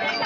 Thank you.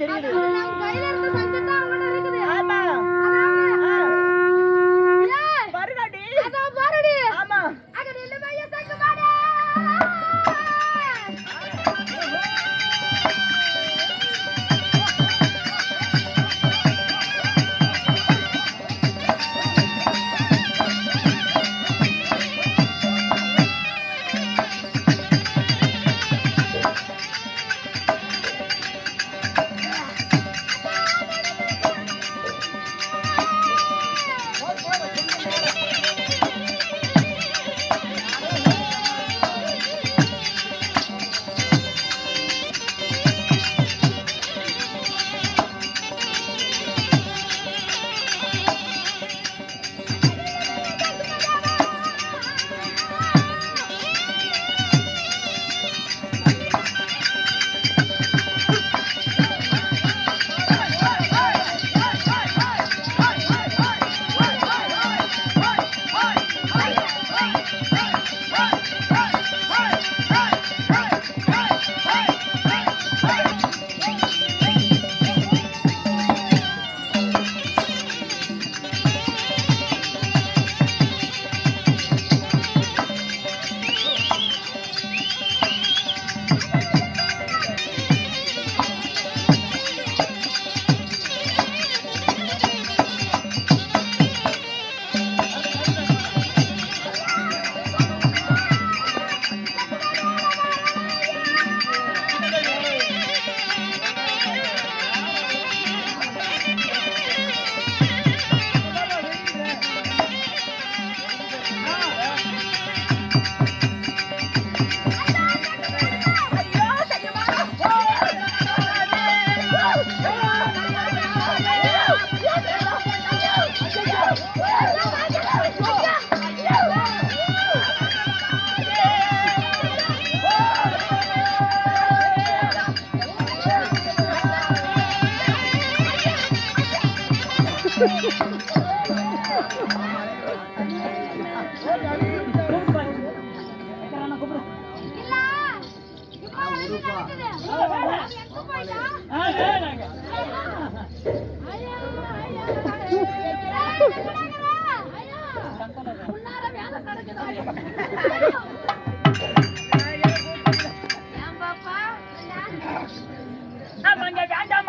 தெரியுது அவங்க வேண்டாம்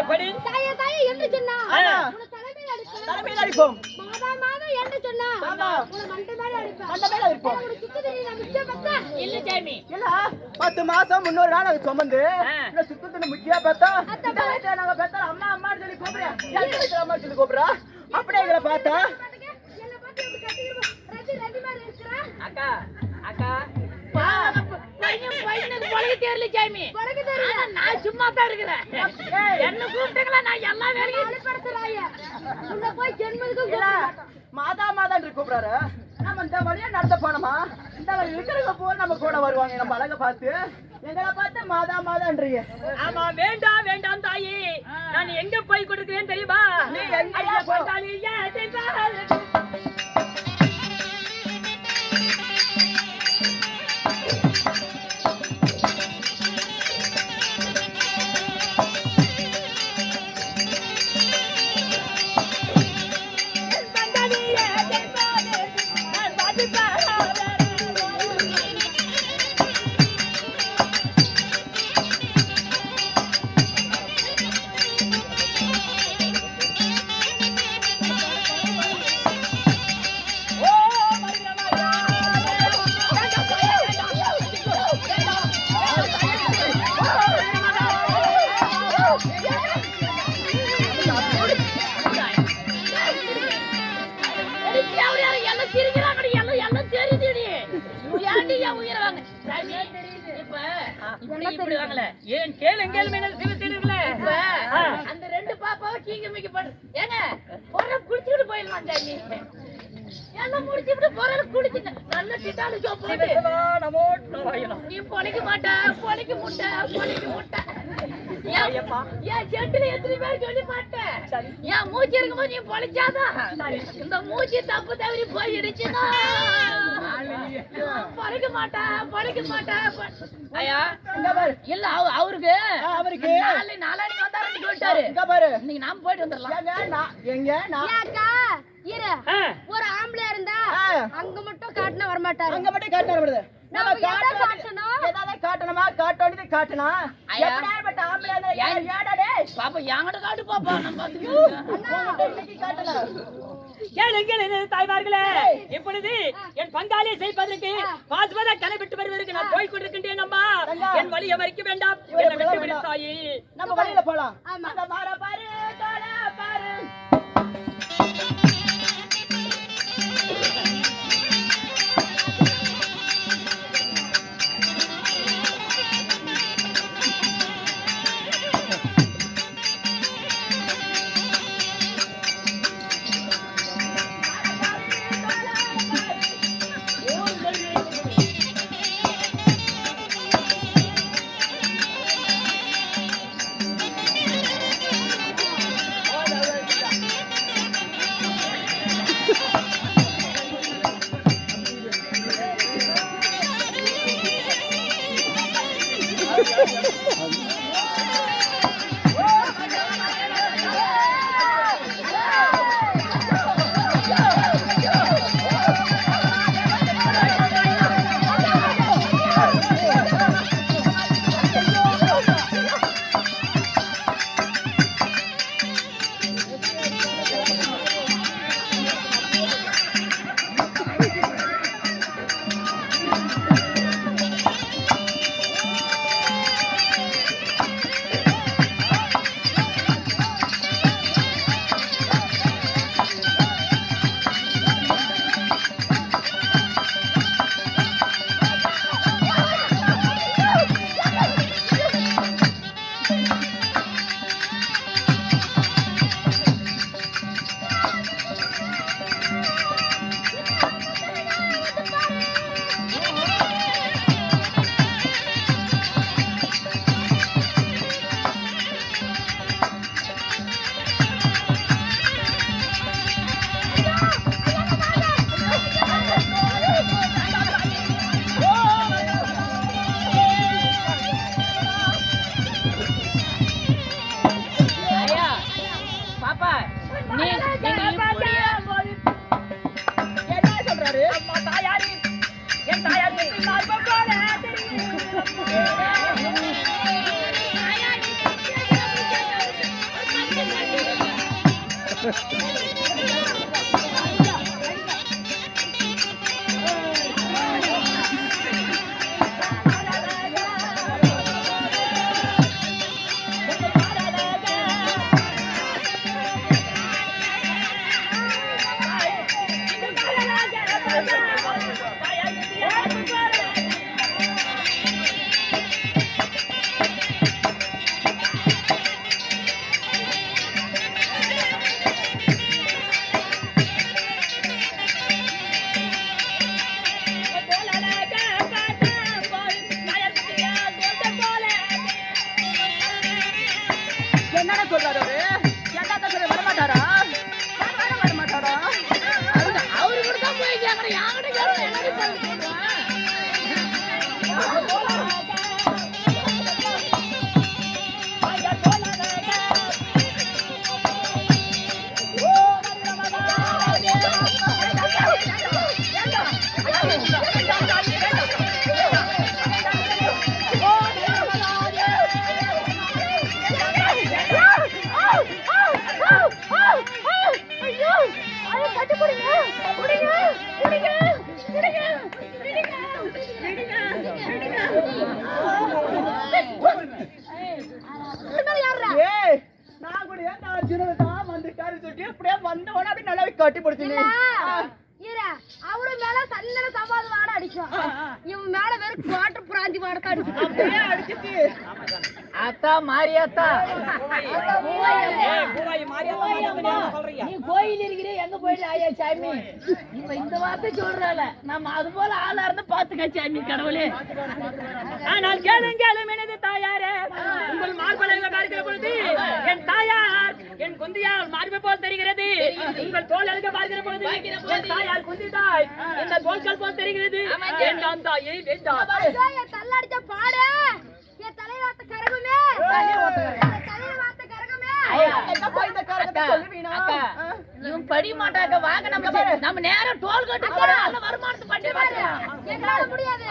எப்படி? தாயே தாயே என்று சொன்னா. தலைமையில அடிப்பேன் தலைமையில் அடிப்போம். மாதா மாதம் என்று சொன்னா. ஆமா. உன்னை மண்டை மேல அடிப்பேன் மண்டை மேல அடிப்போம். உனக்கு சுத்து தெரியும் நான் மிச்சம் பார்த்தா. இல்ல ஜாமி. இல்ல பத்து மாசம் முன்னூறு நாள் அது சுமந்து. இல்ல சுத்தத்துல முக்கியா பார்த்தா நாங்க பார்த்தா அம்மா அம்மான்னு சொல்லி கூப்பிடுறேன். எந்த வீட்டுல அம்மா சொல்லி கூப்பிடுறா? அப்படியே எங்களை பார்த்தா. என்ன பார்த்து எப்படி கட்டிக்கிறோம் ரஜி ரஜி மாதிரி இருக்கிறா அக்கா அக்கா. நான் சும்மா தான் இருக்கிறேன். என்ன கூப்பிட்டீங்களா? நான் எல்லா வேலையும் அழுப்படுத்துறாய. உன்னை போய் ஜென்மத்துக்கு மாதா மாதான் கூப்பிடுறாரு. நம்ம இந்த வழியா நடத்த போனோமா இந்த வழி இருக்கிறவங்க போ நம்ம கூட வருவாங்க நம்ம அழக பார்த்து. எங்களை பார்த்து மாதா மாதான்றீங்க. ஆமா வேண்டாம் வேண்டாம் தாயி. நான் எங்க போய் கொடுக்கிறேன் தெரியுமா? நீ எங்கேயா ஐயா, எல்லாம் முடிச்சுக்கிட்டு பொருளை குடிச்சுட்டு, நல்ல சிட்டாலு சோப்பு போட்டு. நீ பொழைக்க மாட்ட, பொழைக்க முட்டை, பொழைக்க முட்டை. ஏன் செட்டுல எத்தனை பேர் சொல்லி மாட்டேன். என் மூச்சு இருக்கும்போது நீ பொழைச்சாதான் இந்த மூச்சு தப்பு தவறி போயிடுச்சுன்னா? பொழைக்க மாட்டேன் பொழைக்க மாட்டேன். பொ- ஐயா. இல்ல அவருக்கு. அவருக்கு. நாளை நாளானிக்கு வந்தாருன்னு சொல்லிட்டாரு. இன்னைக்கு நாம போயிட்டு வந்துடலாம் நான் எங்க நான் இரு. ஒரு ஆம்பளையா இருந்தா. அங்க மட்டும் காட்டினா வரமாட்டாரு. அங்க மட்டும் நம்ம நம்ம எதை காட்டணும். காட்டணும்? ஏதாவது காட்டணுமா? காட்ட வேண்டியது காட்டணும். ஐயா. எப்படியாப்பட்ட ஆம்பளை இருந்தா ஏன்? ஏடா டேய்? பாப்பா காட்டு இன்னைக்கு கேளுங்கள் தாய்மார்களே? இப்பொழுது என் பங்காளியை செய்வதற்கு பாஸ்வதா கலைவிட்டு வருவதற்கு நான் போய் கொண்டிருக்கின்றேன் அம்மா. என் வழியை மறிக்க வேண்டாம். இவரை என்னை விட்டு விட விடு வேண்டாம். தாயே நம்ம வழியில போலாம். ஆமா. பாரு அர்ஜுனன் தான் வந்துட்டாரு சொல்லிட்டு அப்படியே வந்த உடனே அப்படியே நல்லா கட்டி பிடிச்சிங்க இரு அவரு மேல சந்தன சவால் வாட அடிக்கும். இவன் மேல வெறும் குவாட்டர் பிராந்தி வாட தான் அடிக்கும். அப்படியே அடிச்சிச்சு. அத்தா மாரியாத்தா? நீ கோயில் இருக்கிற எங்க போயிட்டு ஐயா சாமி. இப்ப இந்த வார்த்தை சொல்றால நம்ம அது போல ஆளா இருந்து பாத்துக்க சாமி கடவுளே. ஆனால் கேளும் எனது தாயாரே. உங்கள் மார்பலைகளை பார்க்கிற பொழுது என் தாயார் என் குந்தியால் மார்பு போல் தெரிகிறது. உங்கள் தோல் அழுக பார்க்கிற பொழுது என் தாயார் குந்தி தாய் இந்த தோல்கள் போல் தெரிகிறது. வேண்டாம் தாயே வேண்டாம். தள்ளாடிச்ச பாடு. இவன் படி மாட்டாக்க வாங்க நம்ம சரி, நம்ம நேரம் டோல் கட்டு போறோம் நல்ல வருமானத்தை பண்ணி பாக்கலாம் என்னால முடியாது.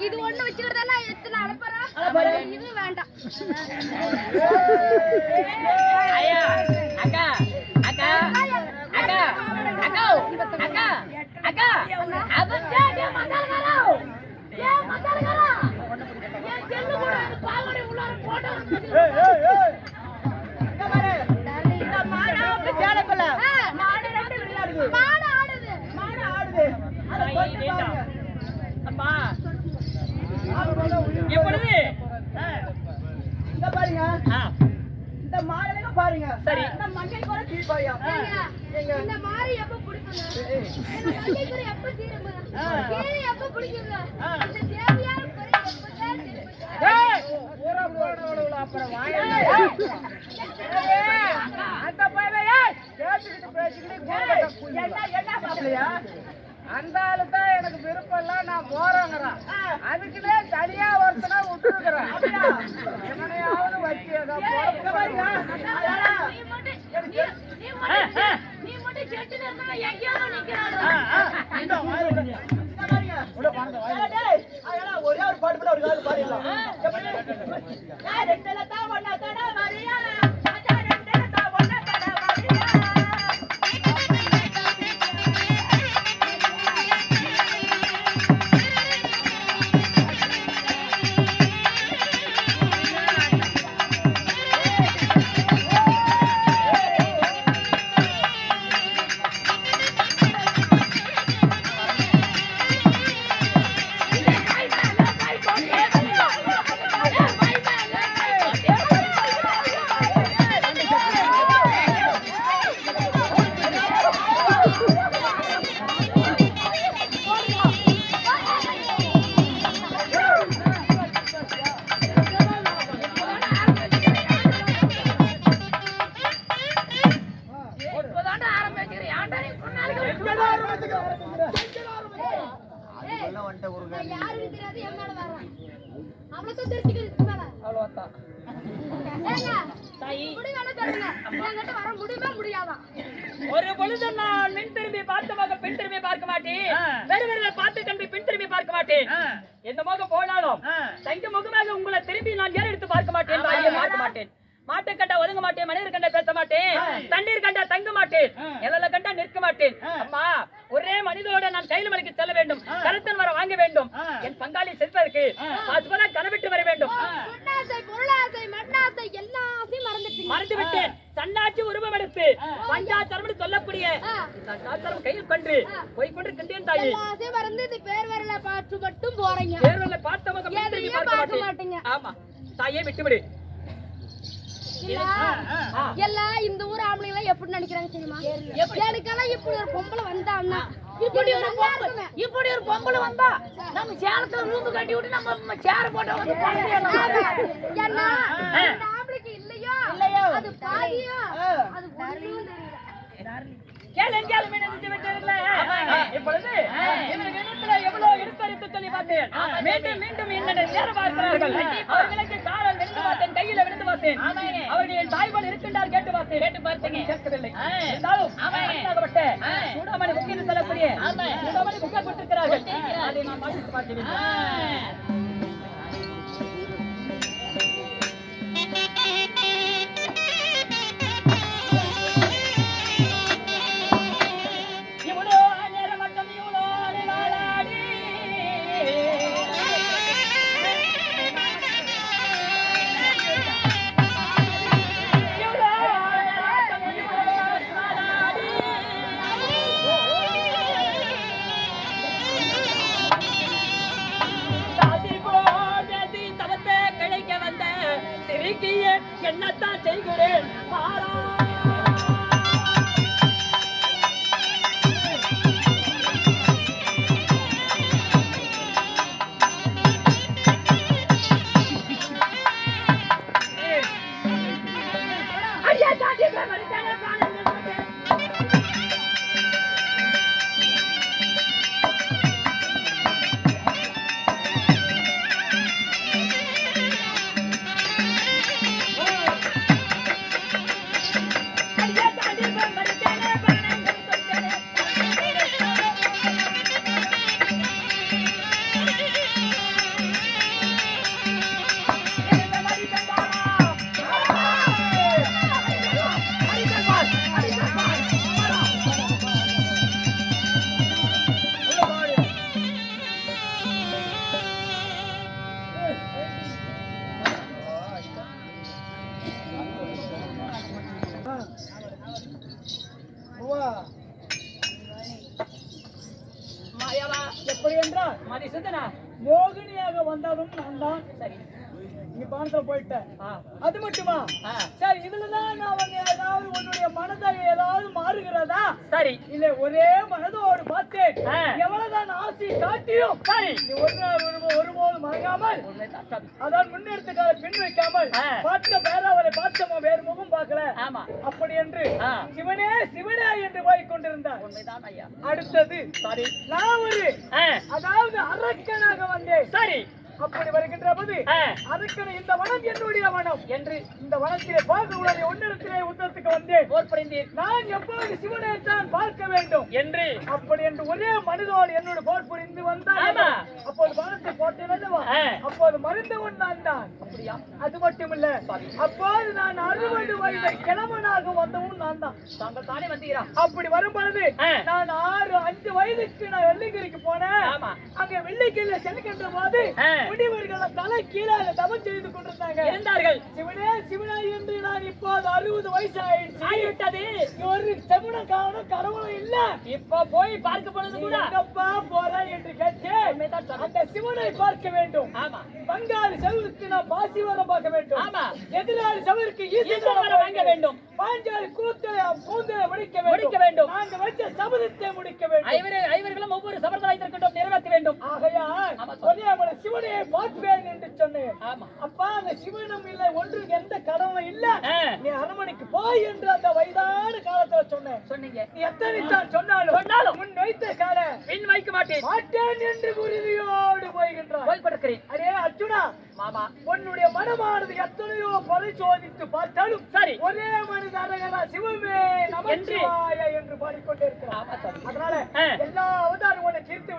இது ஒண்ணு வச்சுக்கிறதால எத்தனை அனுப்புறா இது வேண்டாம் ஐயா அக்கா அக்கா அக்கா அக்கா அக்கா அக்கா அதச்சா டே மசாலகாரா ஏ மசாலகாரா ஏன் செல்லு கூட பாவடி உள்ளார போட்டோ எப்பொழுது? இந்த பாருங்க. இந்த மாடலுங்க பாருங்க. சரி. இந்த மங்கை கூட தீபாயா இந்த மாடு எப்ப பிடிக்குங்க? எப்ப தீருங்க எப்ப பிடிக்குங்க? இந்த தேவையான எப்பதான் தீருங்க? அந்த பையன் பேசிக்கிட்டு பேசிக்கிட்டு என்ன என்ன பாப்பலையா அந்த ஆளு தான் எனக்கு விருப்பம் இல்ல நான் போறேங்கிறான். அதுக்குன்னே தனியா ஒருத்தனா விட்டுருக்கிறேன். எவனையாவது வச்சு நீ- நீ மட்டும் நீ கையில் போய் தாயி. மறந்து இந்த பேர் வரல பார்த்து மட்டும் போறீங்க. பார்த்த திரும்பி பார்க்க மாட்டீங்க. ஆமா. தாயே விட்டுவிடு. எல்லாம் இந்த ஊர் ஆம்பளைங்களை எப்படி நினைக்கிறாங்க தெரியுமா? எனக்கெல்லாம் இப்படி ஒரு பொம்பளை வந்தான்னா இப்படி ஒரு பொம்பளை. இப்படி ஒரு பொம்பளை வந்தா நம்ம சேலத்துல ரூம் கட்டி விட்டு நம்ம சேர போட்ட வந்து குழந்தைய ஏன்னா இந்த ஆம்பளைக்கு இல்லையோ? அது பாதியோ? அது ஒண்ணும் தெரியல விட்டீர்களே இப்பொழுது இவர்கள் இடத்துல எவ்வளவு எடுத்தறித்து சொல்லி பார்த்தேன்? மீண்டும் மீண்டும் என்னை சேர பார்க்கிறார்கள். அவர்களுக்கு காலம் விழுந்து பார்த்தேன் கையில விழுந்து பார்த்தேன். அவர்கள் என் தாய்பால் இருக்கின்றார் கேட்டு பார்த்தேன். கேட்டு பார்த்தேன் கேட்கவில்லை இருந்தாலும் அண்ணாகப்பட்ட சூடாமணி புக் என்று சொல்லக்கூடிய சூடாமணி புக்கை கொடுத்திருக்கிறார்கள். அதை நான் வாசித்து பார்க்கிறேன். சரி இதுலதான் நான் வந்து ஏதாவது உன்னுடைய மனதை ஏதாவது மாறுகிறதா? சரி. இல்ல ஒரே மனதோடு பார்த்தேன். ஆ. எவ்வளவுதான் ஆசை காட்டியும் சரி. ஒரு ஒரு- ஒருபோது சாமி. அதான் முன்னெடுத்துக்கால பின் வைக்காமல். பார்த்த பேராவரை பார்த்தோமா? வேறு முகம் பார்க்கல. ஆமா. அப்படி என்று. சிவனே சிவனே என்று போய் கொண்டிருந்தார் உண்மைதான் ஐயா. அடுத்தது சரி. நான் ஒரு அதாவது அரக்கனாக வந்தேன். சரி. அப்படி வருகின்ற போது ஆ. அரக்கனை இந்த வனம் என்னுடைய வனம் என்று இந்த வனத்திலே பார்க்க உடைய ஒன்னிடத்திலே உத்தரத்துக்கு வந்தேன். போர் புரிந்தீர் நான் எப்போது சிவனை தான் பார்க்க வேண்டும்? என்று. அப்படி என்று ஒரே மனிதோடு என்னோட போர் புரிந்து வந்தான். அப்போது வனத்தை போட்டேன்? ஆ. அப்போது மருந்தவன் நான் தான். அப்படியா? அது மட்டுமில்ல. அப்போது நான் அறுபது வயது கிழவனாக வந்தவன் நான் தான். தாங்கள் தானே வந்தீரா? அப்படி வரும் பொழுது. நான் ஆறு அஞ்சு வயதுக்கு நான் வெள்ளிங்கிரிக்கு போனேன். ஆமா. அங்க வெள்ளிக்கிரியில செல்கின்ற போது முடிவு தலை கீழாக தவம் செய்து கொண்டிருந்தாங்க. இருந்தார்கள். சிவனே சிவனே என்று நான் இப்போது அறுபது வயசு ஆயிடுச்சு ஆகிவிட்டது ஒரு செவன காணும் கடவுளும் இல்ல. இப்ப போய் பார்க்க பொழுது கூட எங்கப்பா போற என்று. அந்த சிவனை பார்க்க வேண்டும். ஆமா. பங்காளி செவருக்கு நான் பாசிவரம் பார்க்க வேண்டும். ஆமா. எதிராளி செவருக்கு ஈஸ்வரவரம் வாங்க வேண்டும். பாஞ்சாலி கூத்தலை கூந்தலை முடிக்க முடிக்க வேண்டும். நாங்க வச்ச சபதத்தை முடிக்க வேண்டும். ஐவரு ஐவர்களும் ஒவ்வொரு சபர்தலை இருக்கட்டும் நிறைவேற்ற வேண்டும். ஆகையால் ஆமா, சாமி. பார்ப்பேன் என்று சொன்னேன். அப்பா அந்த சிவனும் இல்லை ஒன்று எந்த கடவுளும் இல்ல. நீ அரண்மனைக்கு போய் என்று அந்த வயதான காலத்துல சொன்னேன். சொன்னீங்க. நீ எத்தனை தான் சொன்னாலும் சொன்னாலும் முன் வைத்த கால பின் வைக்க மாட்டேன். மாட்டேன் என்று உறுதியோடு போய்கின்றார் போய் கொடுக்கிறேன் அடே அர்ஜுனா மாமா. உன்னுடைய மனமானது எத்தனையோ பரிசோதித்து பார்த்தாலும் சரி. ஒரே மனித அரகரா சிவமே நமச்சிவாய என்று பாடிக்கொண்டே அதனால. எல்லா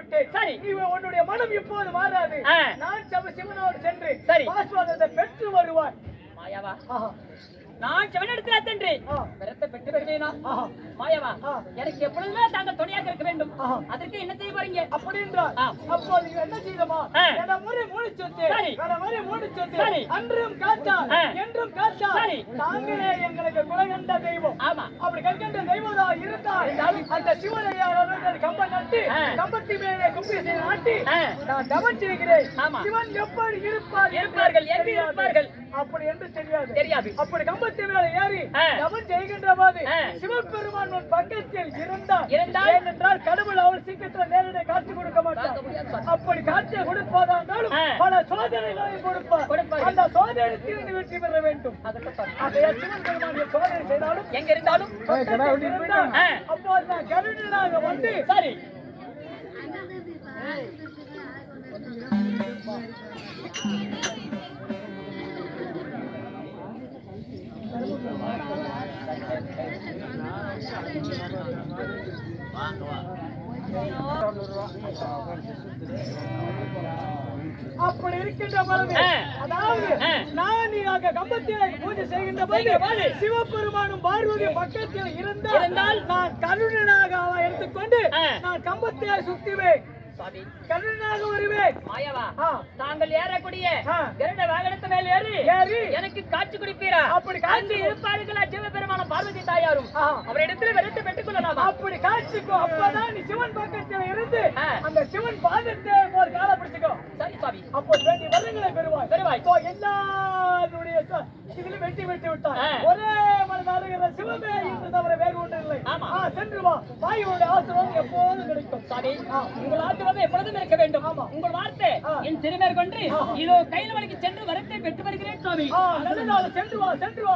விட்டேன் சரி. நீ உன்னுடைய மனம் இப்போது மாறாது. நான் சிவனோடு சென்று சரி. ஆஸ்வாதத்தை பெற்று வருவாய் மாயாவா நான் சிவனிடத்துல சென்று ஆ, விரத்தை பெற்று வருவேனா. மாயாவா. எனக்கு எப்பொழுதுமே தாங்கள் துணையாக இருக்க வேண்டும். அதற்கு என்ன செய்ய போறீங்க அப்படி என்றால் ஆ. அப்போது நீ என்ன ஆ. என முறை மூடி சொத்து. என முறை மூடி சொத்து. அன்றும் காத்தா. என்றும் காத்தா. தாங்களே எங்களுக்கு குலகண்ட தெய்வம் ஆமா அப்படி கற்கண்ட தெய்வதா இருந்தால் அந்த சிவனையாளர்கள் கம்பம் நட்டு. கம்பத்தி மேலே கும்பி செய்து நாட்டி. நான் ஆமா. சிவன் எப்படி இருப்பார் இருப்பார்கள், தெரியாது. இருப்பார்கள்? அப்படி என்று தெரியாது தெரியாது. அப்படி கம்பத்தி மேலே ஏறி. தவம் செய்கின்ற போது. சிவபெருமான் உன் பக்கத்தில் இருந்தார் இருந்தால்? ஏனென்றால் கடவுள் அவள் சீக்கிரத்தில் நேரடி காட்சி கொடுக்க சாமி. அப்படி காட்சியை கொடுப்பதா இருந்தாலும் ஆ. பல சோதனைகளை கொடுப்பார். அந்த சோதனையில் வெற்றி பெற வேண்டும். அதை சிவன் பெருமான் சோதனை செய்தாலும் எங்க இருந்தாலும் இருந்தால். அப்போது நான் கருணனாக வந்து சரி அப்படி இருக்கின்ற பொழுது. அதாவது. நான் நீ அங்க கம்பத்திலே பூஜை செய்கின்ற போது சிவபெருமானும் பார்வதி பக்கத்தில் இருந்தால் நான் கருணனாக எடுத்துக்கொண்டு. நான் கம்பத்திலே சுத்துவேன் சாமி கருணனாக வருவேன் மாயாவா. தாங்கள் ஏறக்கூடிய. கருட வாகனத்து மேல் ஏறி ஏறி எனக்கு காட்சி கொடுப்பீரா அப்படி காட்சி இருப்பார்களா சிவபெருமான பார்வதி தாயாரும். அவரிடத்தில் வெறுத்து பெற்றுக் கொள்ளலாமா அப்படி காட்சிக்கோ அப்பதான் நீ சிவன் பக்கத்தில் இருந்து. அந்த சிவன் பாதத்தை ஒரு கால பிடிச்சுக்கோ சரி சுவாமி அப்போ வேண்டிய வரங்களை பெறுவாய் பெறுவாய். இப்போ இதிலும் வெட்டி வெட்டி விட்டார். ஒரே மனதாருகிற சிவமே என்று தவிர வேறு ஒன்று இல்லை சென்று வா. தாயோட ஆசிர்வாதம் எப்போதும் கிடைக்கும். சாமி உங்கள் ஆசீர்வாதம் எப்பொழுதும் இருக்க வேண்டும். ஆமா. உங்கள் வார்த்தை. என் திருமேற் கொண்டு ஆ. இதோ கையில் வலிக்கு சென்று வரத்தை பெற்று வருகிறேன் சுவாமி ஆ, நல்ல நாள். சென்று வா சென்று வா